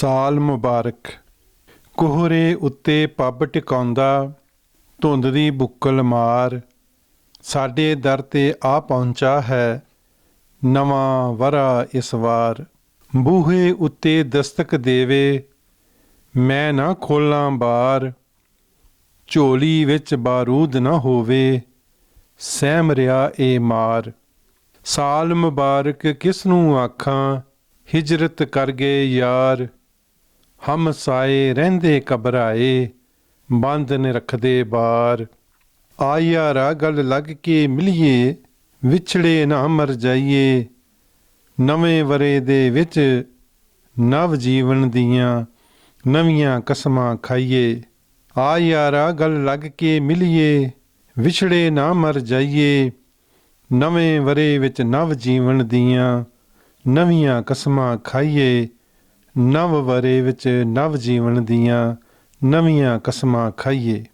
ਸਾਲ ਮੁਬਾਰਕ। ਕੋਹਰੇ ਉੱਤੇ ਪੱਬ ਟਿਕਾਉਂਦਾ, ਧੁੰਦ ਦੀ ਬੁੱਕਲ ਮਾਰ। ਸਾਡੇ ਦਰ ਤੇ ਆ ਪਹੁੰਚਾ ਹੈ, ਨਵਾਂ ਵਰਾ ਇਸ ਵਾਰ। ਬੂਹੇ ਉੱਤੇ ਦਸਤਕ ਦੇਵੇ, ਮੈਂ ਨਾ ਖੋਲਾਂ ਬਾਰ। ਝੋਲੀ ਵਿੱਚ ਬਾਰੂਦ ਨਾ ਹੋਵੇ, ਸਹਿਮ ਰਿਆ ਏ ਮਾਰ। ਸਾਲ ਮੁਬਾਰਕ ਕਿਸ ਨੂੰ ਆਖਾਂ, ਹਿਜਰਤ ਕਰ ਗਏ ਯਾਰ। ਹਮ ਸਾਏ ਰਹਿੰਦੇ ਕਬਰਾਏ ਬੰਦ ਨੇ ਰੱਖਦੇ ਬਾਰ। ਆ ਯਾਰਾ ਗੱਲ ਲੱਗ ਕੇ ਮਿਲੀਏ, ਵਿਛੜੇ ਨਾ ਮਰ ਜਾਈਏ। ਨਵੇਂ ਵਰੇ ਦੇ ਵਿੱਚ ਨਵ ਜੀਵਨ ਦੀਆਂ ਨਵੀਆਂ ਕਸਮਾਂ ਖਾਈਏ। ਆ ਯਾਰਾ ਗੱਲ ਲੱਗ ਕੇ ਮਿਲੀਏ, ਵਿਛੜੇ ਨਾ ਮਰ ਜਾਈਏ। ਨਵੇਂ ਵਰੇ ਵਿੱਚ ਨਵ ਜੀਵਨ ਦੀਆਂ ਨਵੀਆਂ ਕਸਮਾਂ ਖਾਈਏ। ਨਵ ਵਰੇ ਵਿੱਚ ਨਵ ਜੀਵਨ ਦੀਆਂ ਨਵੀਆਂ ਕਸਮਾਂ ਖਾਈਏ।